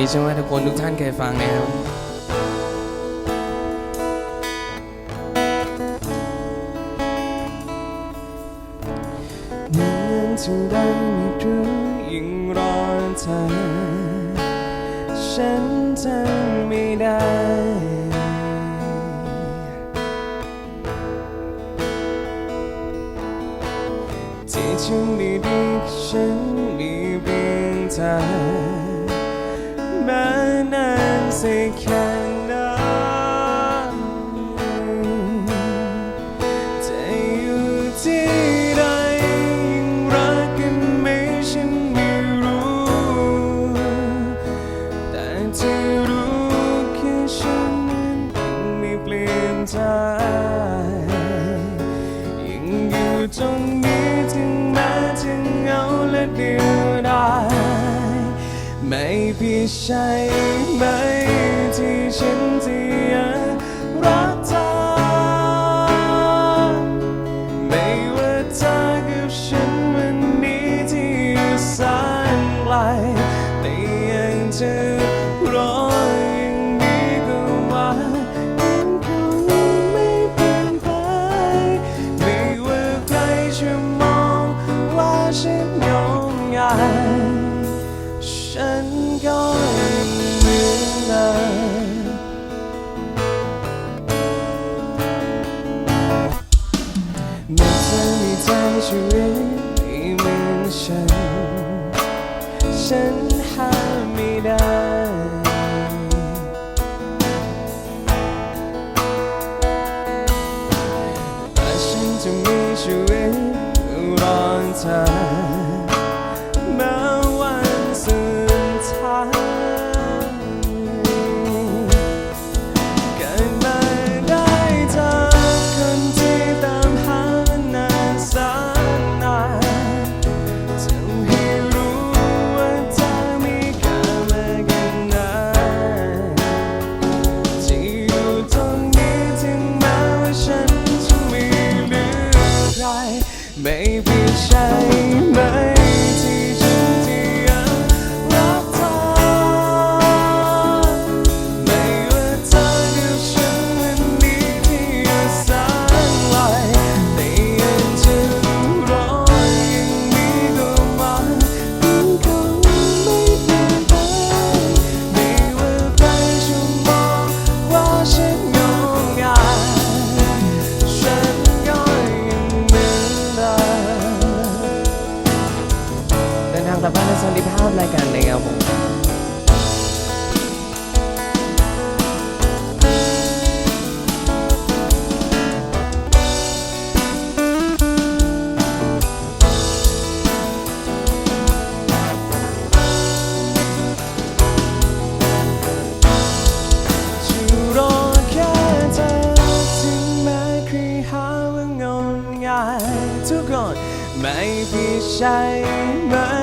นี้ใช่ไหมทุกคนทุกท่านเคยฟังนะครับเนื่องเท่ไรไม่รู้ยิ่งรอเธอฉันทำไม่ได้ที่ฉันดีดีฉันมีเพียงเธอ มานานสักแค่ไหนจะอยู่ที่ใดยังรักกันไหมฉันไม่รู้ แต่ที่รู้แค่ฉันยังไม่เปลี่ยนใจยังอยู่ตรง พี่ใช่ไหมที่ฉันจะรัก ฉันห้ามไม่ได้ แต่ฉันจะมีชีวิตรอนเธอ ใช่ไหม ใช่ไหม